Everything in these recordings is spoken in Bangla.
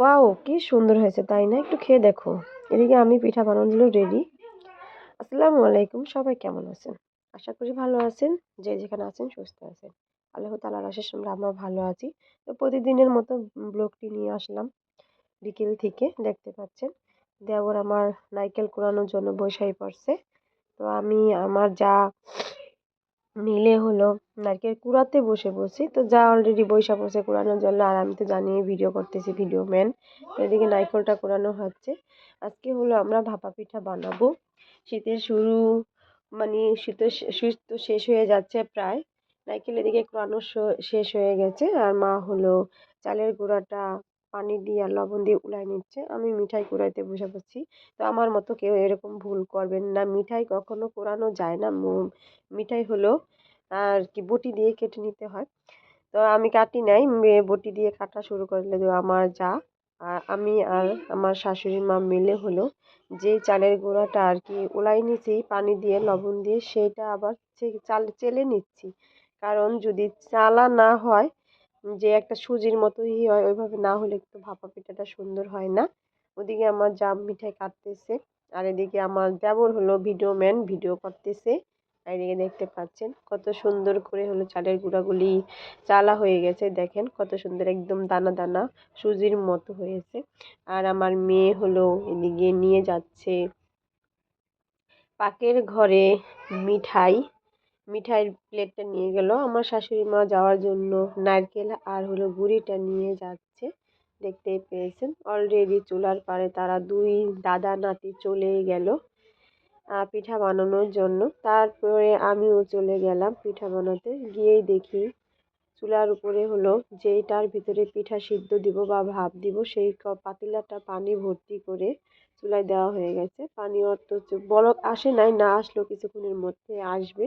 ওয়াও, কি সুন্দর হয়েছে, তাই না? একটু খেয়ে দেখো। এদিকে আমি পিঠা জন্য রেডি আসসালামু আলাইকুম, সবাই কেমন আছেন? আশা করি ভালো আছেন, যে যেখানে আছেন সুস্থ আছেন। আল্লাহ তালার আশেষ, আমরা আমরা ভালো আছি। তো প্রতিদিনের মতো ব্লগটি নিয়ে আসলাম, বিকেল থেকে, দেখতে পাচ্ছেন। দেবর আমার নাইকেল কোরানোর জন্য বৈশাই পড়ছে। তো আমি, আমার যা মিলে হলো নারকেল কুড়াতে বসে বসি তো যা অলরেডি বৈশা বসে কুড়ানোর জন্য আর আমি তো জানি ভিডিও করতেছি ভিডিও ম্যান এদিকে নারকেলটা কুড়ানো হচ্ছে। আজকে হলো আমরা ভাপা পিঠা বানাবো। শীতের শুরু মানে শীতের শীত তো শেষ হয়ে যাচ্ছে প্রায়। নারকেল এদিকে কুড়ানো শেষ হয়ে গেছে। আর মা হলো চালের গুঁড়াটা পানি দিয়ে আর লবণ দিয়ে উলাই নিচ্ছে। আমি মিঠাই কুড়াইতে বসে পড়ছি তো আমার মতো কেউ এরকম ভুল করবেন না। মিঠাই কখনো কোরানো যায় না। মিঠাই হলো আর কি বটি দিয়ে কেটে নিতে হয়। তো আমি কাটি নাই। বটি দিয়ে কাটা শুরু করলে আমার যা। আর আমি আর আমার শাশুড়ি মা মিলে হলো যে চালের গুঁড়াটা আর কি উলাই নিছি, পানি দিয়ে, লবণ দিয়ে সেইটা আবার চাল চেলে নিচ্ছি। কারণ যদি চালা না হয় যে একটা সুজির মতোই হয়, ওইভাবে না হলে একটু ভাপা পিঠাটা সুন্দর হয় না। ওদিকে আমার জাম মিঠাই কাটতেছে, আর এদিকে আমার দেবর হলো ভিডিও ম্যান ভিডিও করতেছে। আর এদিকে দেখতে পাচ্ছেন কত সুন্দর করে হলো চালের গুঁড়াগুলি চালা হয়ে গেছে, দেখেন কত সুন্দর একদম দানা দানা সুজির মতো হয়েছে। আর আমার মেয়ে হলো এদিকে নিয়ে যাচ্ছে পাকের ঘরে মিঠাই। মিঠাইয়ের প্লেটটা নিয়ে গেল। আমার শাশুড়ি মা যাওয়ার জন্য নারকেল আর হলো গুড়িটা নিয়ে যাচ্ছে দেখতে পেয়েছেন। অলরেডি চুলার পারে তারা দুই দাদা নাতি চলে গেল পিঠা বানানোর জন্য। তারপরে আমিও চলে গেলাম পিঠা বানাতে। গিয়েই দেখি চুলার উপরে হলো যেইটার ভিতরে পিঠা সিদ্ধ দিব বা ভাপ দিব, সেই পাতিলাটা পানি ভর্তি করে চুলায় দেওয়া হয়ে গেছে। পানি অত বলক আসে নাই, না আসলেও কিছুক্ষণের মধ্যে আসবে।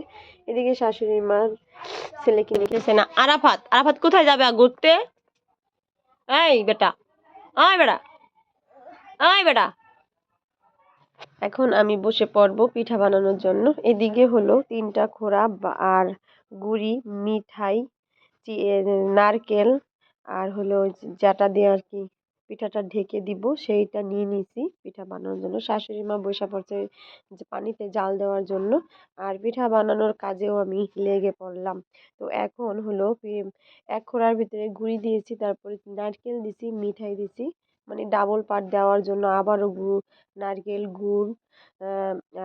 এদিকে শাশুড়ি মার ছেলেকে লিখেছে না? আরাফাত আরাফাত কোথায় যাবে ঘুরতে? এই বেটা আয় বেটা আয় বেটা। এখন আমি বসে পড়ব পিঠা বানানোর জন্য। এদিকে হলো তিনটা খোড়া আর গুড়ি, মিঠাই নারকেল আর হলো যাটা দিয়ে আর কি পিঠাটা ঢেকে দিব, সেইটা নিয়ে নিছি পিঠা বানানোর জন্য। শাশুড়ি মা বসে পড়ছে যে পানিতে জাল দেওয়ার জন্য আর পিঠা বানানোর কাজেও আমি লেগে পড়লাম। তো এখন হলো এক খোড়ার ভিতরে গুঁড়ি দিয়েছি, তারপরে নারকেল দিছি, মিঠাই দিছি মানে ডাবল পাট দেওয়ার জন্য আবারও গুড় নারকেল গুড়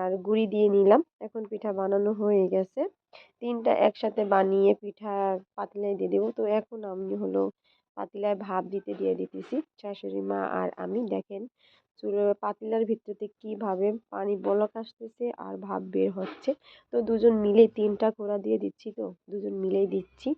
আর গুঁড়ি দিয়ে নিলাম। এখন পিঠা বানানো হয়ে গেছে। তিনটা একসাথে বানিয়ে পিঠার পাতিলায় দিয়ে দেবো। তো এখন আমি হলো পাতিলায় ভাপ দিতে দিয়ে দিতেছি। শাশুড়ি মা আর আমি দেখেন চুলো পাতিলার ভিতরতে কীভাবে পানি বলক আসতেছে আর ভাপ বের হচ্ছে। তো দুজন মিলে তিনটা কোড়া দিয়ে দিচ্ছি তো? দুজন মিলেই দিচ্ছি।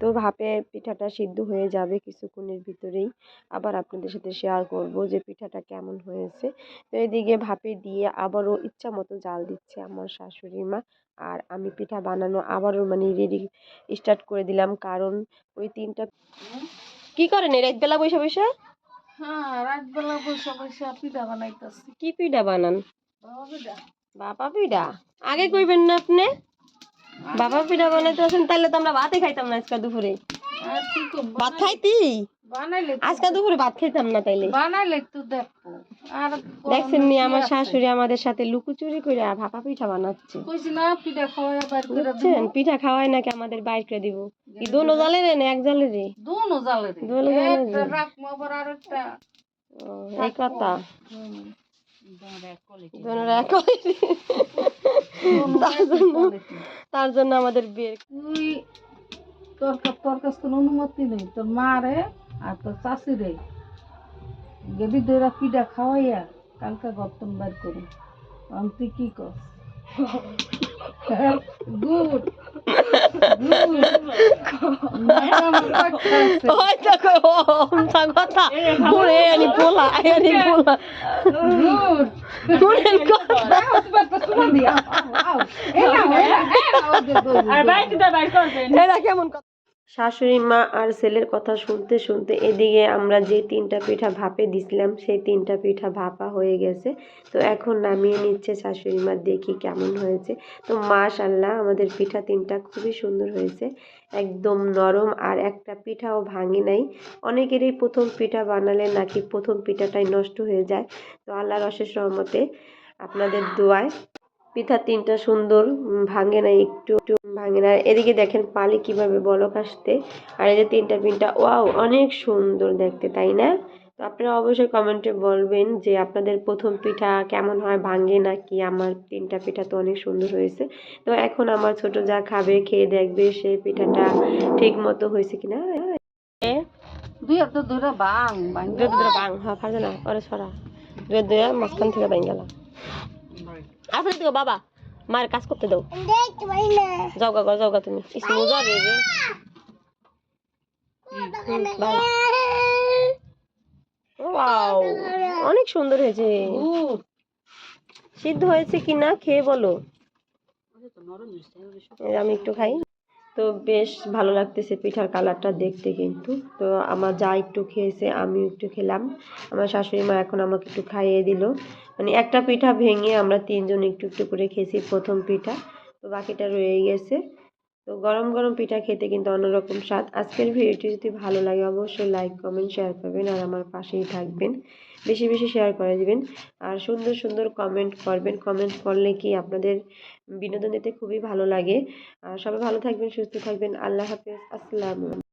তো ভাপে পিঠাটা সিদ্ধ হয়ে যাবে কিছুক্ষণের ভিতরেই। আবার আপনাদের সাথে শেয়ার করব যে পিঠাটা কেমন হয়েছে। তো এদিকে ভাপে দিয়ে আবারও ইচ্ছা মতো জাল দিচ্ছে আমার শাশুড়ি মা। আর আমি পিঠা বানানো আবারও মানে রেডি স্টার্ট করে দিলাম। কারণ ওই তিনটা কি করেন এই রাতবেলা বৈশা বৈশা হ্যাঁ রাতবেলা বসে বসে পিঠা বানাইতেছি। কি পিঠা বানান? বাবা পিঠা। বাবা পিঠা? আগে কইবেন না আপনি? বাবা পিঠা বানাইতেছেন তাহলে তো আমরা ভাতই খাইতাম না আজকে দুপুরে। ভাত খাইতি? আজকে দুপুরে ভাত খাইতাম না তাইলে। বানাইলে তো দেখব। আর দেখছেন নি আমার শাশুড়ি আমাদের সাথে লুকোচুরি করে ভাপা পিঠা বানাচ্ছে। বুঝছেন? পিঠা খাওয়াই নাকি আমাদের বাইর করে দিব? কি দোনো জালে রে না এক জালে রে দুনো জালে রে দুনো জালে রে। একটা আবার আর একটা এই কথা। হুম। দুনোটা তার জন্য তার জন্য আমাদের বিয়ের তুই তোর তোর কাছ থেকে অনুমতি নেই। তোর মা রে আর তোর চাষি রে। যদি তোরা পিঠা খাওয়াইয়া কালকে গর্তন বার করি। তখন তুই কি কর গুড। কথা। শাশুড়ি মা আর ছেলের কথা শুনতে শুনতে এদিকে আমরা যে তিনটা পিঠা ভাপে দিছিলাম, সেই তিনটা পিঠা ভাপা হয়ে গেছে। তো এখন নামিয়ে নিচ্ছে শাশুড়ি মা, দেখি কেমন হয়েছে। তো মাশাল্লাহ আমাদের পিঠা তিনটা খুবই সুন্দর হয়েছে। একদম নরম আর একটা পিঠাও ভাঙে নাই। অনেকেরই প্রথম পিঠা বানালে নাকি প্রথম পিঠাটাই নষ্ট হয়ে যায়। তো আল্লাহর অশেষ রহমতে আপনাদের দোয়ায় পিঠা তিনটা সুন্দর ভাঙে না একটু একটু ভাঙে না। এদিকে দেখেন পালি কীভাবে বলক আসতে আর এই যে তিনটা পিঠা ওয়াও অনেক সুন্দর দেখতে তাই না? তো আপনারা অবশ্যই কমেন্টে বলবেন যে আপনাদের প্রথম পিঠা কেমন হয় ভাঙে নাকি আমার তিনটা পিঠা তো অনেক সুন্দর হয়েছে। তো এখন আমার ছোট যা খাবে খেয়ে দেখবে সেই পিঠাটা ঠিক মতো হয়েছে কিনা। দুই একটা দুইটা বাং বাং। দুধ দুধ বাং হ্যাঁ পারবে না ওরে সরা দুধ দুধ মাঝখান থেকে বাং গেল। আসলে তো বাবা। মায়ের কাজ করতে দাও। যাও গা যাও গা তুমি। ইসমু যাবে রে ওয়াও অনেক সুন্দর হয়েছে। সিদ্ধ হয়েছে কি না খেয়ে বলো। আমি একটু খাই। তো বেশ ভালো লাগতেছে পিঠার কালারটা দেখতে কিন্তু। তো আমার যা একটু খেয়েছে আমি একটু খেলাম। আমার শাশুড়ি মা এখন আমাকে একটু খাইয়ে দিল। মানে একটা পিঠা ভেঙে আমরা তিনজন একটু একটু করে খেয়েছি প্রথম পিঠা, তো বাকিটা রয়ে গেছে। তো গরম গরম পিঠা খেতে কিন্তু অন্যরকম স্বাদ। আজকের ভিডিওটি যদি ভালো লাগে অবশ্যই লাইক, কমেন্ট, শেয়ার করবেন আর আমার পাশেই থাকবেন। বেশি বেশি শেয়ার করে দেবেন। আর সুন্দর সুন্দর কমেন্ট করবেন। কমেন্ট করলে কি আপনাদের বিনোদন দিতে খুবই ভালো লাগে। আর সবাই ভালো থাকবেন, সুস্থ থাকবেন। আল্লাহ হাফেজ। আসসালামু